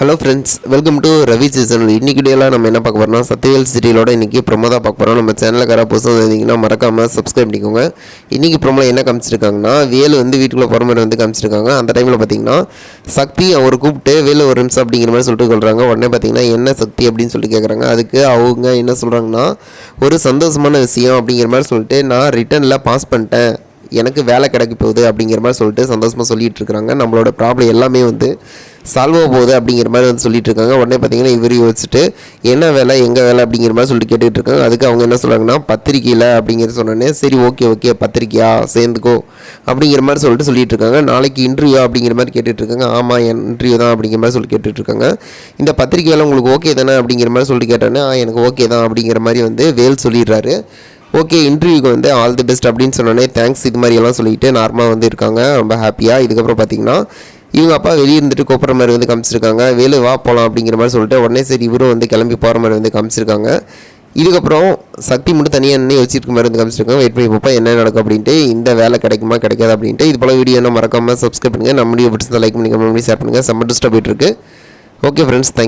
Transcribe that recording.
Hello friends welcome to Ravi season இன்றைக்கி டேலாம் நம்ம என்ன பார்க்க போறோம்னா சத்யவேல் சீரியலோட இன்றைக்கி ப்ரொமோ தான் பார்க்க போகிறோம் நம்ம சேனலில் கரா புதுசாக இருந்தீங்கன்னா மறக்காமல் சப்ஸ்கிரைப் பண்ணிக்கோங்க. இன்றைக்கி ப்ரொமோ என்ன காமிச்சிருக்காங்கன்னா வேலு வந்து வீட்டுக்குள்ளே போகிற மாதிரி வந்து காமிச்சிருக்காங்க. அந்த டைமில் பார்த்தீங்கன்னா சக்தி அவர் கூப்பிட்டு வேலு ஒரு நிமிஷம் அப்படிங்கிற மாதிரி சொல்லிட்டு சொல்கிறாங்க உடனே பார்த்தீங்கன்னா என்ன சக்தி? அப்படின்னு சொல்லிட்டு கேட்குறாங்க அதுக்கு அவங்க என்ன சொல்கிறாங்கன்னா ஒரு சந்தோஷமான விஷயம் அப்படிங்கிற மாதிரி சொல்லிட்டு நான் ரிட்டனில் பாஸ் பண்ணிட்டேன். எனக்கு வேலை கிடைக்க போகுது அப்படிங்கிற மாதிரி சொல்லிட்டு சந்தோஷமாக சொல்லிகிட்டு இருக்கிறாங்க நம்மளோட ப்ராப்ளம் எல்லாமே வந்து சால்வ் ஆக போகுது அப்படிங்கிற மாதிரி வந்து சொல்லிட்டு இருக்காங்க. உடனே பார்த்தீங்கன்னா இவர் யோசிச்சுட்டு என்ன வேலை? எங்கே வேலை? அப்படிங்கிற மாதிரி சொல்லிட்டு கேட்டுட்டு இருக்காங்க. அதுக்கு அவங்க என்ன சொல்கிறாங்கன்னா பத்திரிக்கையில் அப்படிங்கிற சொன்னோன்னே சரி ஓகே ஓகே பத்திரிக்கையா? சேர்ந்துக்கோ. அப்படிங்கிற மாதிரி சொல்லிட்டு சொல்லிட்டு இருக்காங்க. நாளைக்கு இன்டர்வியூ அப்படிங்கிற மாதிரி கேட்டுட்டு இருக்காங்க. ஆமாம் இன்டர்வியூ தான் அப்படிங்கிற மாதிரி சொல்லி கேட்டுட்டு இருக்காங்க. இந்த பத்திரிக்கையால் உங்களுக்கு ஓகே தானே? அப்படிங்கிற மாதிரி சொல்லிட்டு கேட்டோன்னே "ஆ, எனக்கு ஓகே தான் அப்படிங்கிற மாதிரி வந்து வேல் சொல்லிடுறாரு. ஓகே இன்டர்வியூக்கு வந்து ஆல் தி பெஸ்ட் அப்படின்னு சொன்னோன்னே தேங்க்ஸ் இது மாதிரியெல்லாம் சொல்லிட்டு நார்மலாக வந்து இருக்காங்க. ரொம்ப ஹாப்பியாக இதுக்கப்புறம் பார்த்தீங்கன்னா இவங்க அப்பா வெளியே இருந்துட்டு கூப்பிட்ற மாதிரி வந்து காமிச்சிருக்காங்க. வேலு வா போகலாம் அப்படிங்கிற மாதிரி சொல்லிட்டு உடனே சரி இவரும் வந்து கிளம்பி போகிற மாதிரி வந்து காமிச்சிருக்காங்க. இதுக்கப்புறம் சக்தி மட்டும் தனியாக என்ன வச்சுருக்க மாதிரி வந்து காமிச்சிருக்காங்க. வெயிட் பண்ணி பார்ப்போம் என்ன நடக்கும்? அப்படின்ட்டு இந்த வேலை கிடைக்குமா கிடைக்காது? அப்படின்ட்டு இது போல வீடியோ என்ன மறக்காமல் சப்ஸ்கிரைப் பண்ணுங்கள் நம்ம வீடியோ பிடிச்சிருந்தா லைக் பண்ணி கமெண்ட் ஷேர் பண்ணுங்கள் செம்ம டிஸ்டர்ப் போயிட்டு இருக்கு. Okay friends thank